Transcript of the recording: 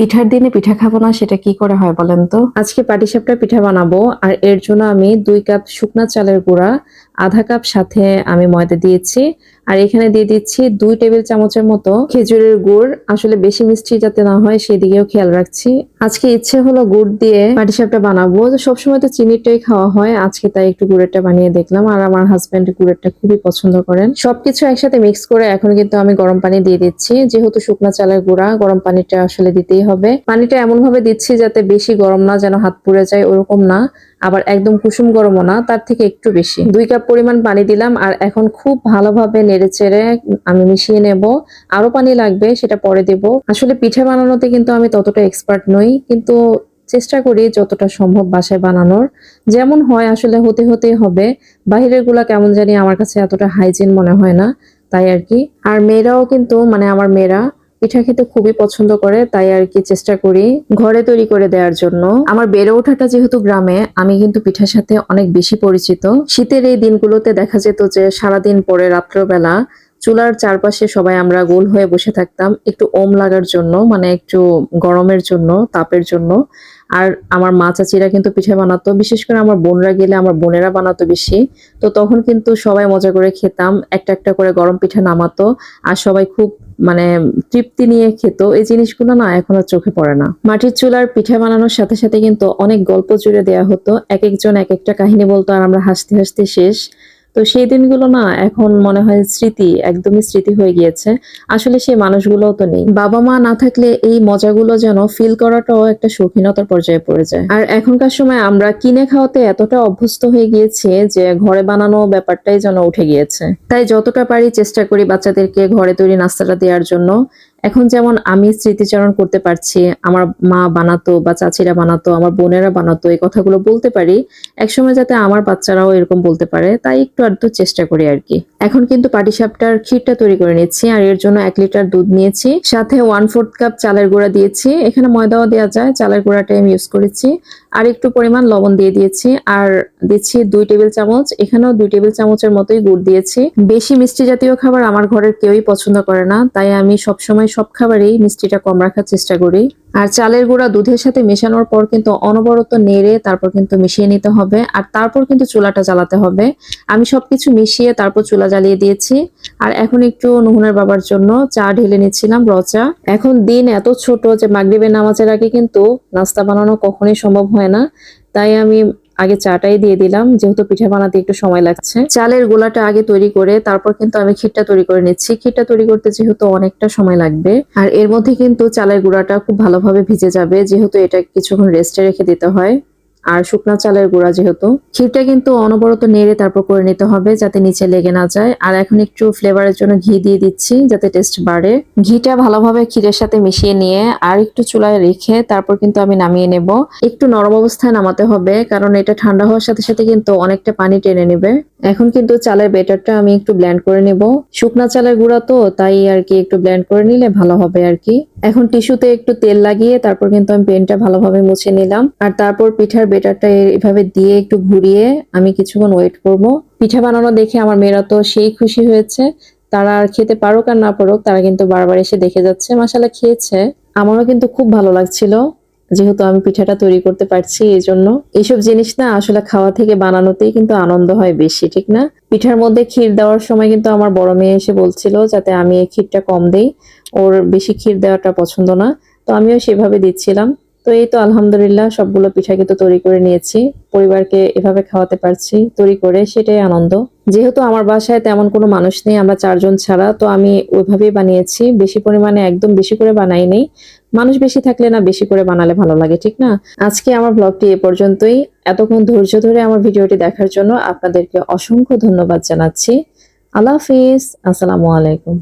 পিঠার দিনে পিঠা খাব না, সেটা কি করে হয় বলেন তো? আজকে পাটিসাপটা পিঠা বানাবো, আর এর জন্য আমি দুই কাপ শুকনা চালের গুঁড়া আধা কাপ সাথে আমি ময়দা দিয়েছি। আর এখানে দিয়ে দিচ্ছি দুই টেবিল চামচের মতো খেজুরের গুড়। আসলে বেশি মিষ্টি যাতে না হয়, সেদিকেও খেয়াল রাখছি। আজকে ইচ্ছে হলো গুড় দিয়ে পাটিসাপটা বানাবো। সবসময় তো চিনিটাই খাওয়া হয়। আজকে তাই একটু গুড়েরটা বানিয়ে দেখলাম। আর আমার হাজব্যান্ড গুড়েরটা খুবই পছন্দ করেন। সবকিছু একসাথে মিক্স করে এখন কিন্তু আমি গরম পানি দিয়ে দিচ্ছি। যেহেতু শুকনা চালের গুঁড়া, গরম পানিটা আসলে দিতেই হবে। পানিটা এমন ভাবে দিচ্ছি যাতে বেশি গরম না যেন হাত পুড়ে যায়, ওরকম না। আবার একদম কুসুম গরমও না, তার থেকে একটু বেশি। দুই কাপ পরিমাণ পানি দিলাম আর এখন খুব ভালোভাবে নেড়ে চেড়ে আমি মিশিয়ে নেব। আরও পানি লাগবে, সেটা পরে দেব। আসলে পিঠা বানানোতে কিন্তু আমি ততটা এক্সপার্ট নই, কিন্তু চেষ্টা করি যতটা সম্ভব বাসায় বানানোর। যেমন হয় আসলে হতে হতেই হবে। বাহিরেরগুলা কেমন জানি আমার কাছে এতটা হাইজিন মনে হয় না, তাই আর কি। আর মেয়েরাও কিন্তু মানে আমার মেয়েরা পিঠা খেতে খুবই পছন্দ করে, তাই আর কি চেষ্টা করি ঘরে তৈরি করে দেওয়ার জন্য। আমার বেড়ে ওঠাটা যেহেতু গ্রামে, আমি কিন্তু পিঠার সাথে অনেক বেশি পরিচিত। শীতের এই দিনগুলোতে দেখা যেত যে সারাদিন পরে রাত্রবেলা চুলার চারপাশে সবাই আমরা গোল হয়ে বসে থাকতাম, একটু ওম লাগার জন্য মানে একটু গরমের জন্য, তাপের জন্য। আর আমার মা চাচিরা কিন্তু পিঠা বানাতো, বিশেষ করে আমার বোনরা গেলে আমার বোনেরা বানাতো বেশি। তো তখন কিন্তু সবাই মজা করে খেতাম, একটা একটা করে গরম পিঠা নামাতো, আর সবাই খুব মানে তৃপ্তি নিয়ে খেত, এই জিনিসগুলো না এখন আর চোখে পড়ে না। মাটির চুলার পিঠে বানানোর সাথে সাথে কিন্তু অনেক গল্প জুড়ে দেওয়া হতো, এক একজন এক একটা কাহিনী বলতো আর আমরা হাসতে হাসতে শেষ। তো সেই দিনগুলো না এখন মনে হয় স্মৃতি, একদমই স্মৃতি হয়ে গিয়েছে। আসলে সেই মানুষগুলোও তো নেই। বাবা মা না থাকলে এই মজাগুলো যেন ফিল করাটাও একটা শৌখিনতার পর্যায়ে পড়ে যায়। আর এখনকার সময় আমরা কিনে খাওয়াতে এতটা অভ্যস্ত হয়ে গিয়েছি যে ঘরে বানানো ব্যাপারটাই যেন উঠে গিয়েছে। তাই যতটা পারি চেষ্টা করি বাচ্চাদেরকে ঘরে তৈরি নাস্তাটা দেওয়ার জন্য। এখন যেমন আমি স্মৃতিচারণ করতে পারছি, আমার মা বানাতো বা চাচিরা বানাতো, আমার বোনেরা বানাতো, এই কথাগুলো বলতে পারি, একসময় যাতে আমার বাচ্চারাও এরকম বলতে পারে, তাই একটু আধটু চেষ্টা করি আর কি। এখন কিন্তু পাটিসাপটার ক্ষীরটা তৈরি করে নিচ্ছি আর এর জন্য এক লিটার দুধ নিয়েছি, সাথে ওয়ান ফোর্থ কাপ চালের গুঁড়া দিয়েছি, এখানে ময়দাও দেওয়া যায়, চালের গুঁড়াটাই আমি ইউজ করেছি আর একটু পরিমাণ লবণ দিয়ে দিয়েছি, আর দিচ্ছি দুই টেবিল চামচ। এখানেও দুই টেবিল চামচের মতোই গুড় দিয়েছি। বেশি মিষ্টি জাতীয় খাবার আমার ঘরের কেউই পছন্দ করে না, তাই আমি সবসময় সব খাবারেই মিষ্টিটা কম রাখার চেষ্টা করি। আর চালের গুঁড়া দুধের সাথে মেশানোর পর কিন্তু অনবরত নেড়ে তারপর কিন্তু মিশিয়ে নিতে হবে, আর তারপর কিন্তু চুলাটা জ্বালাতে হবে। আমি সবকিছু মিশিয়ে তারপর চুলা জ্বালিয়ে দিয়েছি। আর এখন একটু নুহুনের বাবার জন্য চা ঢেলে নিচ্ছিলাম, রচা। এখন দিন এত ছোট যে মাগরিবের নামাজের আগে কিন্তু নাস্তা বানানো কখনোই সম্ভব হয় না। তাই আমি আগে চাটাই দিয়ে দিলাম, যেহেতু পিঠা বানাতে একটু সময় লাগছে। চালের গোলাটা আগে তৈরি করে তারপর কিন্তু আমি ক্ষীরটা তৈরি করে নিচ্ছি। ক্ষীরটা তৈরি করতে যেহেতু অনেকটা সময় লাগবে। আর এর মধ্যে কিন্তু চালের গুঁড়াটা খুব ভালোভাবে ভিজে যাবে, যেহেতু এটা কিছুক্ষণ রেস্টে রেখে দিতে হয়। আর শুকনা চালের গুঁড়া যেহেতু। ক্ষীরটা কিন্তু অনবরত নেড়ে তারপর করে নিতে হবে যাতে নিচে লেগে না যায়। আর এখন একটু ফ্লেভারের জন্য ঘি দিয়ে দিচ্ছি যাতে টেস্ট বাড়ে। ঘিটা ভালোভাবে ক্ষীরের সাথে মিশিয়ে নিয়ে আর একটু চুলায় রেখে তারপর কিন্তু আমি নামিয়ে নেব। একটু নরম অবস্থায় নামাতে হবে কারণ এটা ঠান্ডা হওয়ার সাথে সাথে কিন্তু অনেকটা পানি টেনে নেবে। এখন কিন্তু চালের বেটারটা আমি একটু ব্ল্যান্ড করে নেব। শুকনা চালের গুঁড়া তো, তাই আর কি একটু ব্ল্যান্ড করে নিলে ভালো হবে আর কি। এখন টিস্যুতে একটু তেল লাগিয়ে তারপর কিন্তু আমি পেনটা ভালোভাবে মুছে নিলাম। আর তারপর পিঠার বেটারটা এভাবে দিয়ে একটু ঘুরিয়ে আমি কিছুক্ষণ ওয়েট করব। পিঠা বানানো দেখে আমার মেয়েরা তো সেই খুশি হয়েছে। তারা আর খেতে পারুক আর না পারুক, তারা কিন্তু বারবার এসে দেখে যাচ্ছে। মাসালা খেয়েছে। আমারও কিন্তু খুব ভালো লাগছিল। যেহেতু আমি পিঠাটা তৈরি করতে পারছি এই জন্য এইসব জিনিস না আসলে খাওয়া থেকে বানানোতেই কিন্তু আনন্দ হয় বেশি, ঠিক না? পিঠার মধ্যে ক্ষীর দেওয়ার সময় কিন্তু আমার বড় মেয়ে এসে বলছিল যাতে আমি এই ক্ষীরটা কম দেই, ওর বেশি ক্ষীর দেওয়াটা পছন্দ না, তো আমিও সেভাবে দিচ্ছিলাম। তো এই তো আলহামদুলিল্লাহ সবগুলো পিঠা কিন্তু তৈরি করে নিয়েছি। পরিবারকে এভাবে খাওয়াতে পারছি, তৈরি করে সেটাই আনন্দ। যেহেতু আমার বাসায় তেমন কোনো মানুষ নেই, আমরা চারজন ছাড়া, তো আমি ওইভাবেই বানিয়েছি। বেশি পরিমাণে একদম বেশি করে বানাই নেই। মানুষ বেশি থাকলে না বেশি করে বানালে ভালো লাগে, ঠিক না? আজকে আমার ব্লগটি এ পর্যন্তই। এতক্ষণ ধৈর্য ধরে আমার ভিডিওটি দেখার জন্য আপনাদেরকে অসংখ্য ধন্যবাদ জানাচ্ছি। আল্লাহ হাফিজ। আসসালামু আলাইকুম।